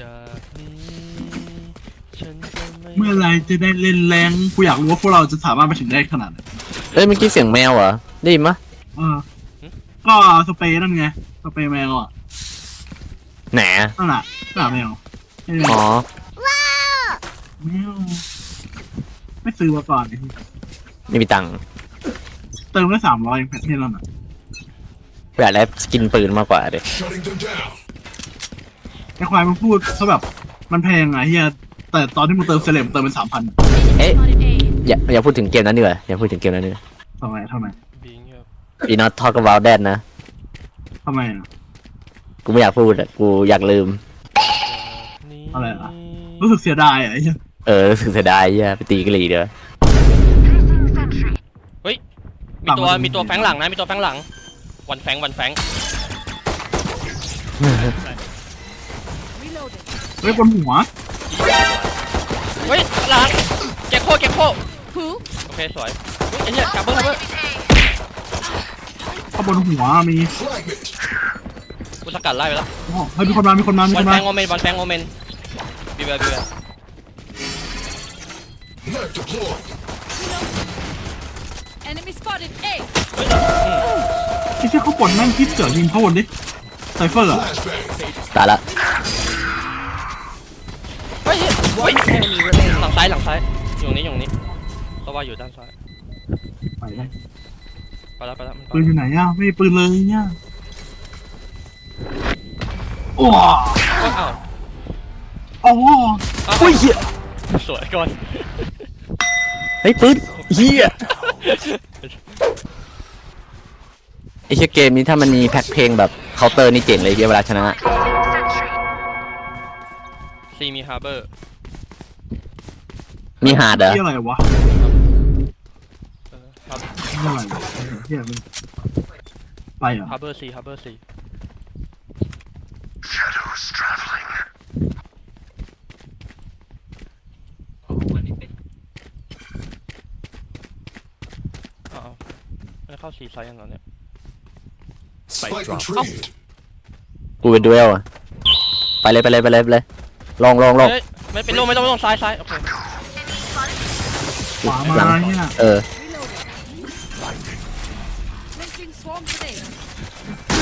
จากนี้ฉันจะไม่เมื่อไรจะได้เล่นแรงกูอยากรู้ว่าพวกเราจะสามารถไปถึงได้ขนาดไหนเอ้ยเมื่อกี้เสียงแมวเหรอได้ยินปะเออก็สเปรย์นั่นไงสเปรย์แมวอะแหนนั่นแหละนั่นแหละแมวไอ้แมอ๋วอแมวไม่ซื้อมาก่อนไม่มีตังค์เติมได้สามร้อยแพทเทนแล้วน่ะอยากได้สกินปืนมากกว่าเด็ Shutting them down. ไอ้ควายมันพูดเขาแบบมันแพงอะเฮียแต่ตอนที่มึงเติมเซเลมเติมเป็นสามพันเอ๊ะ อย่าอย่าพูดถึงเกมนั้นดีกว่าอย่าพูดถึงเกมนั้นดีกว่าทำไมทำไมบิงครับอีนอตทอกกับวาลแดนนะ ทำไมอะกูไม่อยากพูดอะกูอยากลืมจากนี้อะไรอะ รู้สึกเสียดายอะไอ้เหี้ยเออรู้สึกเสียดายเหี้ยไปตีกะหรี่เด้อมีตัวมีตัวแฝงหลังนะมีตัวแฝงหลัง วันแฝงวันแฝง เฮ้ยบนหัวเฮ้ยหลังแกโคแกโคโอเคสวยเฮ้ยไอ้เหี้ยจับเบิ้งจับเบิ้งข้างบนหัวมี Fragment. กูสกัดไล่ไปแล้วอ๋อเฮ้ยมีคนมา มีคนมา มีวัคนนแฝมางโอเมนวันแฝงโอเมนบีเบอร์บีเบอร์ Knife deployed. Enemy spotted. A. ไอ้เชี่ยเขาปลดแม่งคิดเจอยิงเข้าบนดิไซเฟอร์อะ Flashbang. ตายละเฮ้ย เฮ้ยหลังซ้ายหลังซ้ายอยู่ตรงนี้อยู่ตรงนี้เพราะว่าอยู่ด้านซ้ายไปเลยไปแล้วไปแล้วมันไปปืนอยู่ไหนอะไม่มีปืนเลยเนี่ยโอ้โอ้ยอ้าวโอ้อ้าวอุ้ยเหี้ยสวยก่อนเฮ้ยปืนเหี้ยไอ้เชี่ยเกมนี้ถ้ามันมีแพ็คเพลงแบบเคาน์เตอร์นี่เจ๋งเลยเหี้ยเวลาชนะซีมีฮาร์เบอร์ มีหาดเหรอเที่อะไรวะเออฮาร์เที่อะไรวะเที่ยมันไปเหรอฮาร์เบอร์ซีฮาร์เบอร์ซีอ้าวไม่เข้าซีไซส์กันเหรอเนี่ย Spike retrieved. กูเป็นดูเอลอะไปเลยไปเลยไปเลยไปเลยลงลงลงเฮ้ยไม่เป็นลงไม่ต้องไม่ต้องซ้ายซ้ายโอเค ขวาหลัมางเนี่ยเออ Placing swarm today.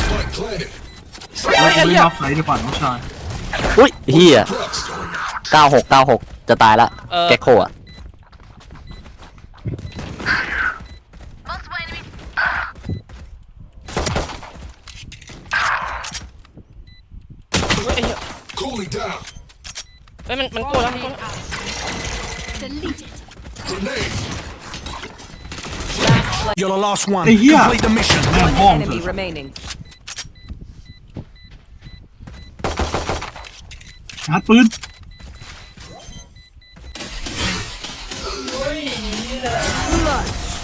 Spike planted. เราไม่รับไฟดีกว่าน้องชาย อุ้ยเฮีย Drugs. เก้าหกเก้าหกจะตายละเออ แกคโคอะเฮ้ยไอ้เหี้ย Cooling down. เฮ้ยมันมันโกงแล้วมันโกงแล้ว Deleted. Grenade. You're the last one. Hey, yeah. Complete the mission. แม่งห้อง Enemy เถอะ remaining. ชาร์จปืน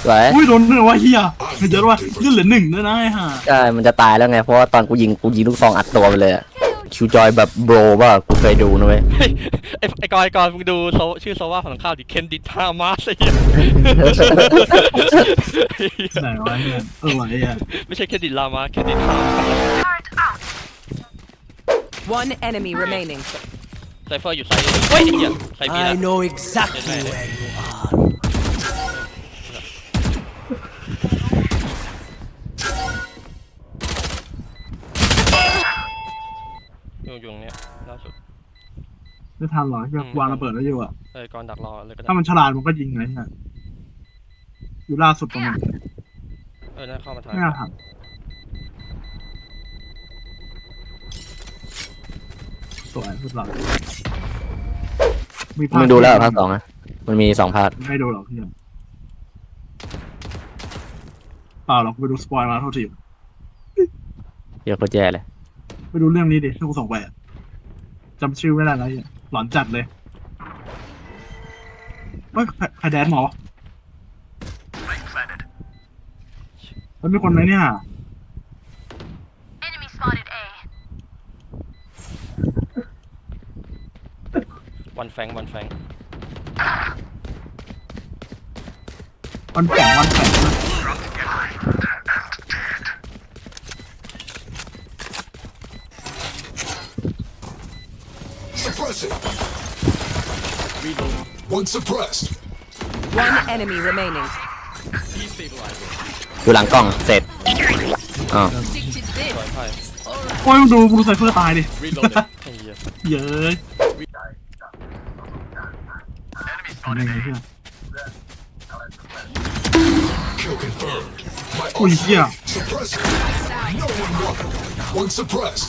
สวยอุ้ยโดนเลยวะเฮียมันจะว่าเลือดเหลือหนึ่งด้วยนะไอ้ห่าใช่มันจะตายแล้วไง เพราะว่าตอนกูยิงกูยิงลูกซองอัดตัวไปเลยอะ คิวจอยแบบโบรป่ะกูเคยดูนะเว้ยเฮ้ยไอ้ไอ้กอยกอยมึงดูโซชื่อโซว่าของข้าวดิเคนดิท่ามาสไอ้เหี้ยไหนวะเนี่ยเออวะไอ้เหี้ยไม่ใช่เคนดิลามาเคนดิท่า One enemy remaining. ไซเฟอร์อยู่ไซด์เฮ้ยไอ้เหี้ยไซบีแล้ว I know exactly Yeah, where you are. อยู่อยู่ตรงเนี้ยล่าสุด ไม่ทันหรอแบบวางระเบิดไว้อยู่อะ เออก่อนดักรอเลยก็ได้ถ้ามันฉลาดมันก็ยิงไงเนี่ยอยู่ล่าสุดตรงนั้นเออน่าเข้ามาทางไม่น่าทันสวยสุดหลังมีภาคมึงดูแล้วเหรอภาคสองอะมันมีสองภาคไม่ดูหรอกพี่เปล่าหรอกกูไปดูสปอยล์มาเท่าทีเดี๋ยวโคตรแย่เลย ไปดูเรื่องนี้ดิที่กูส่งไปอะจำชื่อไม่ได้แล้วเนี่ยหลอนจัดเลยเฮ้ยใครใครแดนหมอวะแล้วมีคนไหมเนี่ยวันแฟงวันแฟงวันแข่งวันแข่ง Suppressing. One suppressed. One enemy remaining. อยู่หลังกล้องเสร็จอ๋อ Stick to this. สวยไพ่โอ้ยมึงดูมึงดูไซเฟอร์ตายดิไอ้เหี้ยเย้ยทำยังไงเฮีย Kill confirmed. My โอ้ยเฮีย suppressing. No one won. One suppressed.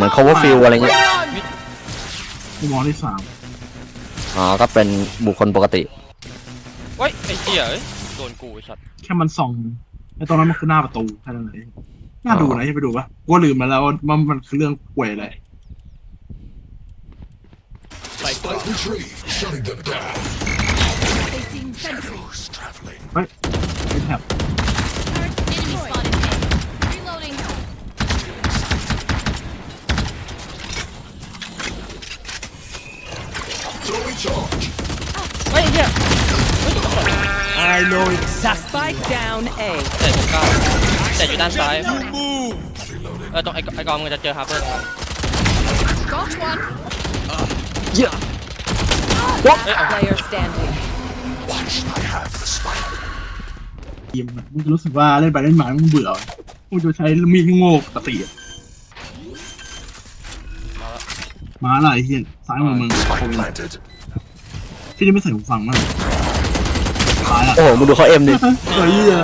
เหมือน cover field อะไรเงี้ยกูมองที่สามอ๋อ ก็เป็นบุคคลปกติเฮ้ยไอ้เหี้ยเอ้ยโดนกูไอ้สัตว์แค่มันส่องไอ้ตรงนั้นมันคือหน้าประตูแค่นั้นเลยน่าดูนะจะไปดูปะกูว่าลืมไปแล้วว่ามันคือเรื่องป่วยอะไร Spike retrieved. Shutting them down. Placing sentry. Traveling. เฮ้ยไอ้แท็บ Enemy spotted A. Reloading. Throwing charge. เฮ้ยไอ้เหี้ย I know exactly. Spike down A. แต่ผมก้าวแต่อยู่ด้านซ้าย เออตรงไอ้ไอ้กองมันจะเจอฮาร์เปอร์ตรงนั้น Got one. เอ้ยเอา Player standing. Watch. I have the spike. ทีมอะมึงจะรู้สึกว่าเล่นไปเล่นมามึงเบื่อมึงจะใช้มีดโง่ปกติอะมาอะไรเฮียซ้ายมือมึง Spike planted. ที่นี่ไม่ใส่หูฟังมั้งตายละโอ้โหมึงดูเขาเอ็มดิ เฮ้ยเหี้ย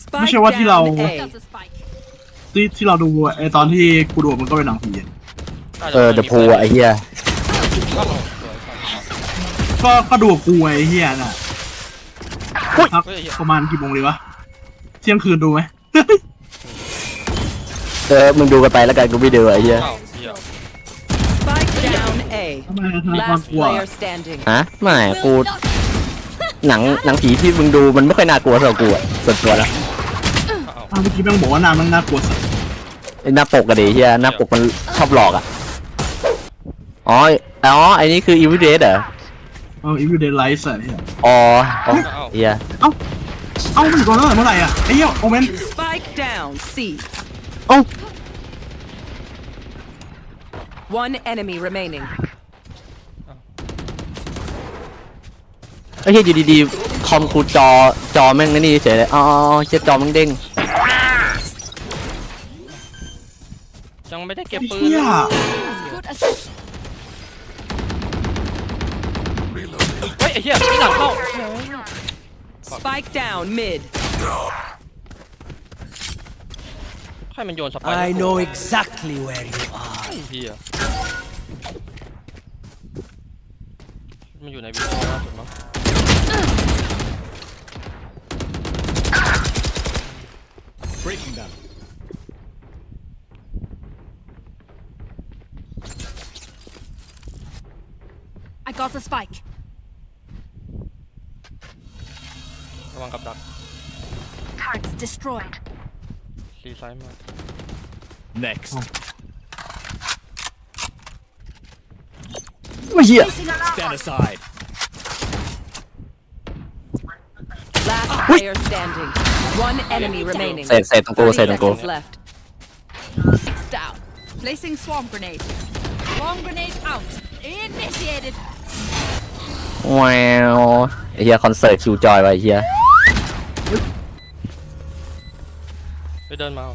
Spike Michelle, what you down know? A. That's a spike. ที่ที่เราดูไอ้ตอนที่กูดูมันก็เป็นหนังผีอะเออเดอะพูไอ้เหี้ยก็ก็ดูกับกูไอ้เฮียน่ะครับเฮ้ยไอ้เหี้ยประมาณกี่โมงดีวะเที่ยงคืนดูไหม เออมึงดูกันไปแล้วกันกูไม่ดูไอ้เหี้ยอ้าวเหี้ย Spike down A. ทำไมทำไมความ Last กลัว player standing. ฮะไม่กู Will not หนังหนังผีที่มึงดูมันไม่ค่อยน่ากลัวสำหรับกูอะส่วนตัวนะอ้าวเมื่อกี้แม่งบอกว่านางแม่งน่ากลัวสัสไอ้หน้าปกกระดีเหี้ยหน้าปกมันชอบหลอกอะอ๋ออ๋อไอ้นี่คือ Evil Dead เหรอเออ Evil Dead Rise อะเฮียอ๋ออ๋อเหี้ยเอ้าเอ้ามันอยู่ตอนนั้นเมื่อไหร่อะไอ้เหี้ยโอเมน Spike down C. เอ้า One enemy remaining. อ้เหี้ยอยู่ดีๆคอมกูจอจอแม่งนี่เฉยเลยอ๋อเหี้ยจอแม่งเด้งยังไม่ได้เก็บไอ้ปืนเหี้ย good assist. เฮ้ยไอ้เหี้ยที่หลังเข้า Spike down mid. ใครมันโยนสไปร์ I know exactly where you are. ไอ้เหี้ยมันอยู่ในวิดีโอล่าสุดมั้ง I got the spike. ระวังกับดัก Targets destroyed. ซีไซด์มา Next. ไม่เหี้ย Stand aside. Last player standing. One enemy remaining. เสร็จเสร็จตรงกู30เสร็จตรงกู seconds left. Six down. Placing swarm grenade. Swarm grenade out. Initiated. แววไอ้เหี้ยคอนเสิร์ตคิวจอยไปไอ้เหี้ยไปเดินมาเอา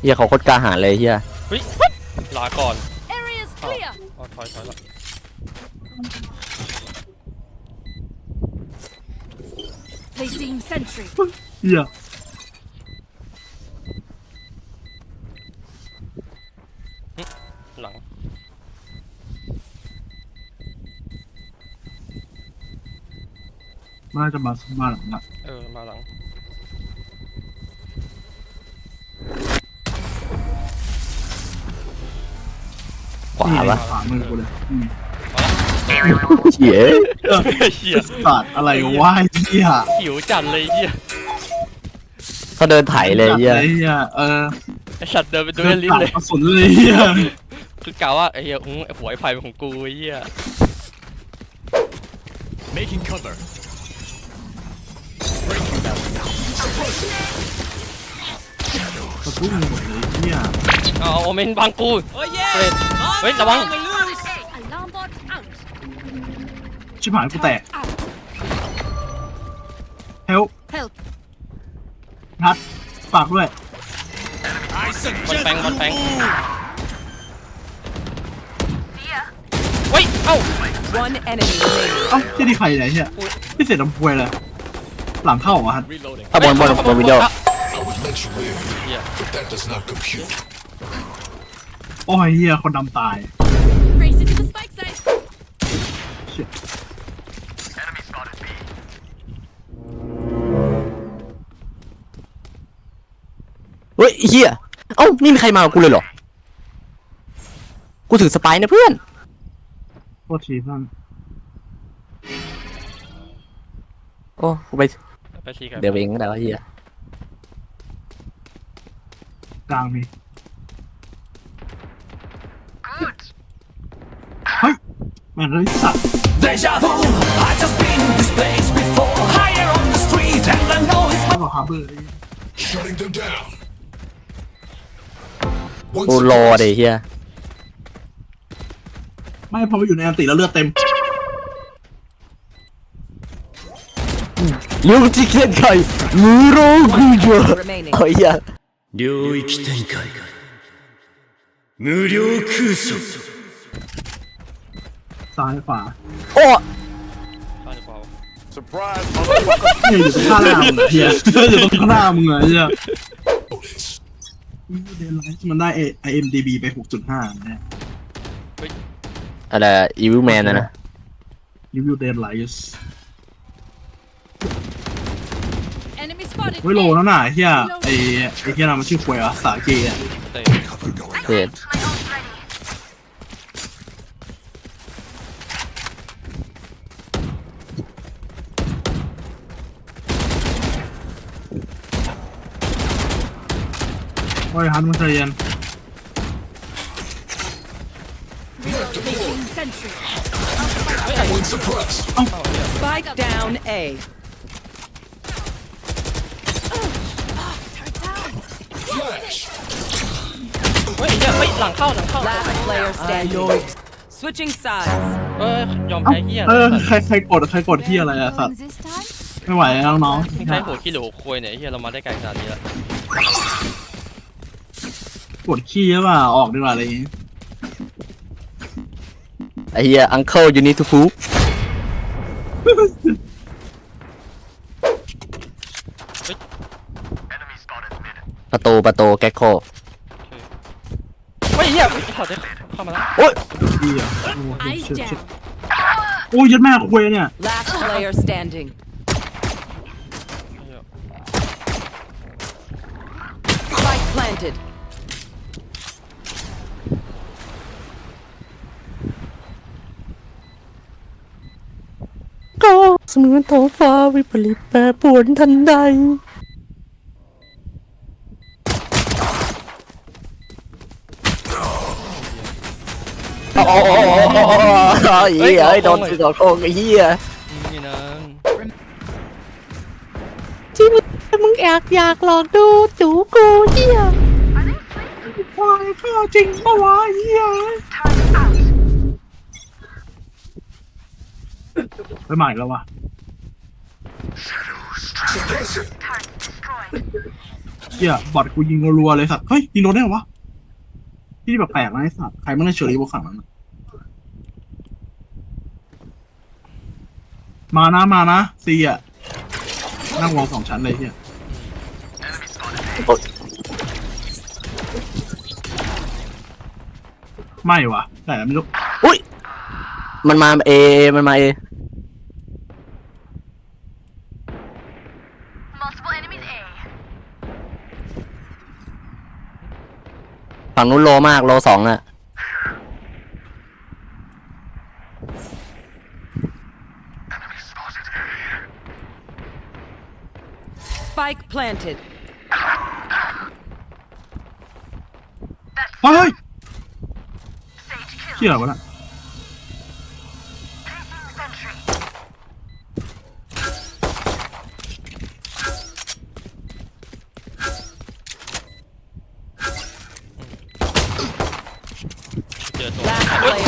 เหี้ยเขาโคตรกล้าหาญเลยไอ้เหี้ยเฮ้ยลาก่อน Area's clear. อ๋อถอยถอยละ Placing sentry. เหี้น่าจะมามาหลังนะเออมาหลัง ขวานี่ไปะขวามือกูเลยอืม เหี้ยเออเหี้ยสัตว์อะไรวะไอ้เหี้ยหิวจัดเลยเหี้ยเขาเดินไถเลยเหี้ยไอ้เหี้ยเออไอสัตว์เดินไปด้วยลิ้นเลยกระสุนเลยเหี้ยคือกล่าวว่าไอ้เหี้ยอุ้งไอ้หัวไอ้ไฟเป็นของกูไอ้เหี้ย Making cover. กระทุ้งหมดเลยเหี้ยเอาโอเมนบังกูเฟรดเฮ้ยระวัง Alarm bot out. ชิบหายกูแตก Out. เฮล Help. นัดฝากด้วย I บอล suggest แปงบอลแปง you move. เฮ้ย เอ้า One enemy remaining. เอ้าที่นี่ใครไหนเหี้ยพี่เสร็จลำพวยเลยหลังเข้าเหรอฮะ Reloading. ถ้าบนบนบนวิดีโอ I would let you live, เหี้ย but that does not compute. โอ้ยเหี้ยคนดำตาย Race it to the spike site. เชี่ยเฮ้ยเหี้ยเอ้านี่มีใครมากับกูเลยเหรอ กูถือสไปร์นะเพื่อน โทษทีเพื่อนโอ้กูไปไปซีกันเดี๋ยวเองก็ได้วะเหี้ยกลางมีเฮ้ยแม่งเลยสัตว์ Deja vu. I just been this place before. Higher on the street, and I know it's ไม่บอกฮาร์เบอร์ Shutting them down. กู Once รอเดี๋ยวเหี้ย ไม่พอมาอยู่ในอันติแล้วเลือดเต็ม ยูจิเคนไก่มูโรกุโย Remaining. เฮ้ยเหี้ย 领域展开无料空想 ซ้ายขวา โอ้ ซ้ายหรือเปล่า เนี่ยอยู่ตรงข้างหน้ามึงอะเฮียอยู่ตรงข้างหน้ามึงอะเฮีย bonus. เดนไลท์มันได้ IMDB ไป 6.5 นะอะไรอีวิลแมนนะนะรีวิวเดนไลท์ Enemy spotted. เฮ้ยโลนั่นน่ะเฮียไอไอเฮียน่ะมันชื่อควยอะสาเกอะเตะ Cover going เห็น โอ้ยฮันมันใจเย็น Placing sentry. One suppressed. Spike down A. Flash. เฮ้ยไอ้เหี้ยเฮ้ยหลังเข้าหลังเข้า Last player standing. Switching sides. เอ้ยยอมเอ้าแพ้เหี้ยเออใครใครกดใครกดเฮียอะไรอะสัตว์ This time. ไม่ไหวแล้วน้องมึงใช้หัวขี้เหลวควยเนี่ยไอ้เหี้ยเรามาได้ไกลขนาดนี้แล้ว กดขี้ใช่ป่ะออกดีกว่าอะไรอย่างงี้ไอ้เหี้ยอังเคิลยูนิทูฟูประตูประตูแก๊กโคเฮ้ยเหี้ยถอดได้เข้ามาแล้วโอ้ยเฮียโอ้ย Eyes เชิดเชิด down. โอ้ยยัดแม่ควยเนี่ย Last player standing. เสมือนท้องฟ้าวิปริตแปรปรวนทันใด โอ้โหเหี้ยไอ้โดนโดนโกงไอ้เหี้ยนี่นะที่มึงมึงอกอยากหลอกดูจูกูเหี้ยควายข้าจริงปะวะเฮีย ไปใหม่แล้ววะเฮียบอดกูยิงรัวๆเลยสัตว์ เฮ้ยยิงโดนได้เหรอวะ ที่แบบแปลกนะไอ้สัตว์ ใครไม่ได้เฉยบนฝั่งนั้นน่ะมานะมานะซีอะ นั่งวงสองชั้นเลยเฮียโอ๊ยไม่วะแต่ไม่รู้อุ้ยมันมาเอ มันมาเอ ฝั่งนู้นโลมากโลสองอะเฮ้ยเชี่ยวะน่ะ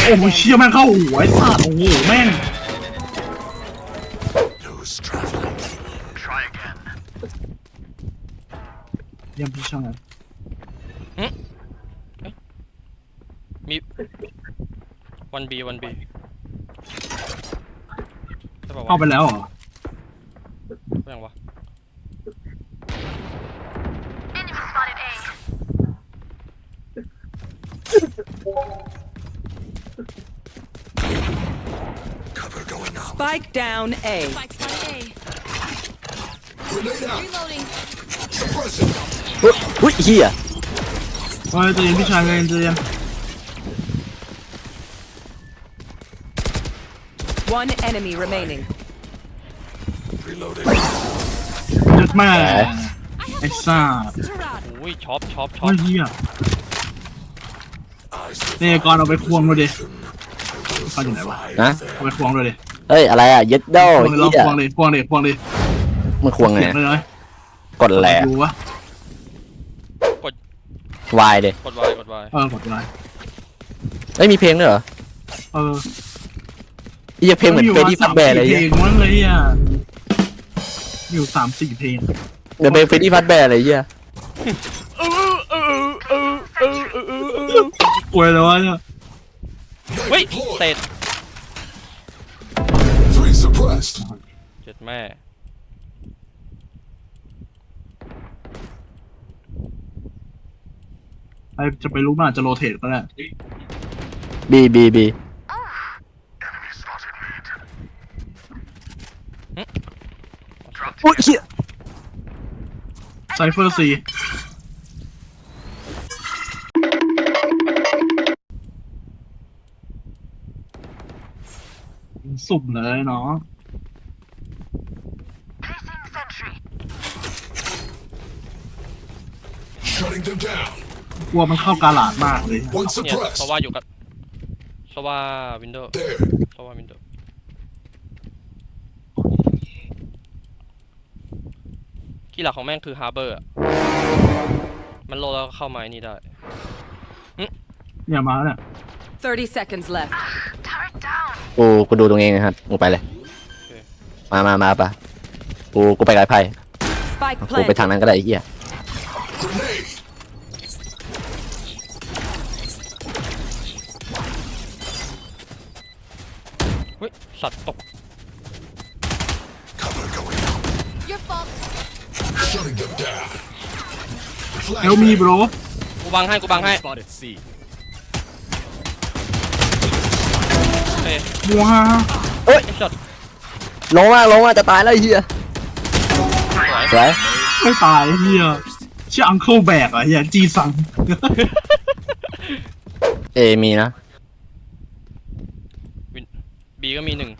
อ้ player โห standing. เชี่ยแม่งเข้าหัวไอ้สัตว์โอ้โหแม่ง Who's traveling? เยี่ยมพี่ช่างเลยมีวันบีวันบีใช่ป่าวเข้าไปแล้วเหรอ ยังวะ Enemy spotted A. Cover going out. Spike down A. Spike spotted Grenade A. out. Reloading. Suppressing. อุ๊ยอุ๊ยเฮียเฮ้ยใจเย็นพี่ชายใจเย็นใจเย็น One enemy remaining. Reloading. เจ็ดแม่ไอ้สัตว์อุ้ยช็อปช็อปช็อโอ้ปยเฮีย I นี่ก่อนเอาไปควงดูดิ will เขาอยู่ไหนวะ นะ เอาไปควงดูดิ เฮ้ยอะไรอะเย็ดโดควงเลยลองเฮียควงดิควงดิควงดิมันควงไงเสียงเลยเลยกดแหละดูวะวายเลยกดวายกดวายเออกดไลค์เอ้ยมีเพลงด้วยเหรอเออเฮียเพลงเหมือนเฟรดดี้ฟัดแบร์เลยเพลเหี้ยงมั้งเลยอะอยู่สามสี่เพลงเหมือนเพลงเฟรดดี้ฟัดแบร์เลยเฮียกลัวเลยวะเนี่ยเฮ้ยเตะ Three suppressed. เจ็ดแม่ ไอจะไปรู้มันอาจจะโรเทตก็ได้บีบีบีอุ๊ยเฮียไซเฟอร์ซีสุ่มเลยเนาะ Placing sentry. Shutting them down. กลัวมันเข้ากาลาดมากเลย One เนี่ย suppressed. เพราะว่าอยู่กับเพราะว่าวินโดว์ There. เพราะว่าวินโดว์ที่หลักของแม่งคือฮาร์เบอร์มันโลแล้วเข้ามาไอ้นี่ได้อย่ามาเนี่ย 30 seconds left. Turret down. กูกูดูตรงเองนะครับมึงไปเลยเคมามามาปะกูกูไปกับไอ้ไพ่ Spike กูไปทาง planted. นั้นก็ได้ไอ้เฮีย สัตว์ตก Cover going out. Your fault. Shutting them down. เอลมีโบรกูบังให้กูบังให้ Spotted C. เฮ้ยมัวฮะไอ้สัตว์ลงมากลงมากจะตายแล้วไอ้เฮียสวยสวยไม่ตายเฮียเชื่ออังเคิลแบกอะเฮียจีซัง เอมีนะ บีก็มีหนึ่ง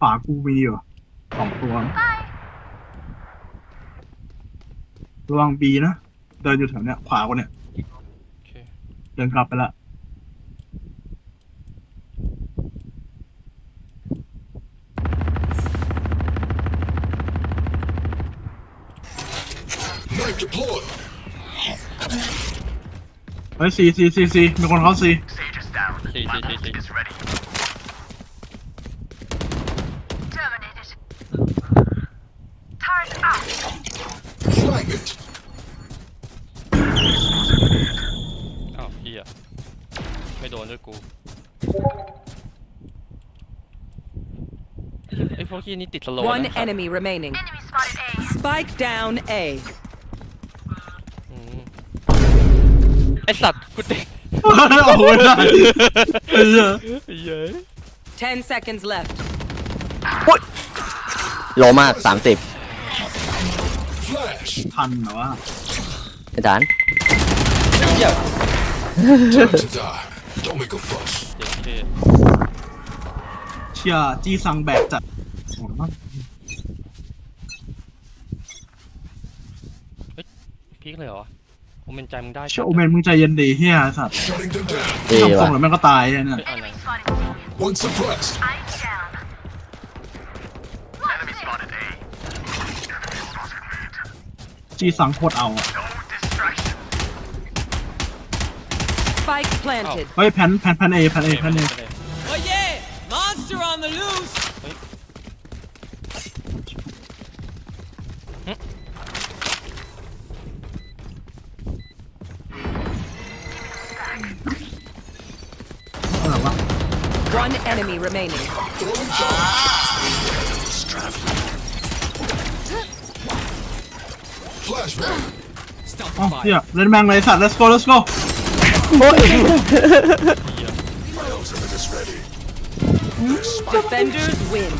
ฝากูมีอยู่สองตัวระวังบีนะ เดินอยู่แถวเนี้ย ขวากูเนี่ยโอเคเดินกลับไปละ Knife deployed. เฮ้ยซีซีซีซีมีคนเข้าซี สี่สี่สี่สี่ Terminated. Turret out. Flag it. อ้าวเฮียไม่โดนด้วยกูไอ้พวกที่นี่ติดสโลว์ One นะ enemy remaining. Enemy spotted A. Spike down A. ไอสัตว์กูติดโอ้ยได้เฮ้ยเย้ย10 seconds left. โลมากสามสิบ Flash. ทันเหรอวะอาจารย์เหี้ย Time to die. Don't make a fuss. เจ็บเคเชียจีซังแบกจัดโอ้มากพีคเลยเหรอผ มเป็นใจมึงได้เชี่ยโอเมนมึงใจเย็นดีเฮียไอ้สัตว์ Shutting them down. เอ้ทำทรว่ะงแล้วแม่งก็ตายเนี่ยเฮ้ยอะไร Spotted. One suppressed. I'm down. Enemy spotted A. จีซังโคตรเอาอะ Spike planted. เฮ้ยแพนแพนแพนเอแพนเอแพนเอ One enemy remaining. Flashbang. อ๋อเฮียเล่นแม่งเลยสัตว์ let's go let's go My ultimate is ready. Defenders win.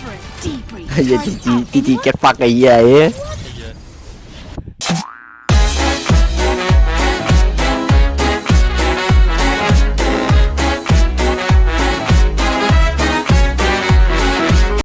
For a debrief. ไอ้เหี้ยจีจีจีจีแกฟักไอ้เหี้ยเอ้ย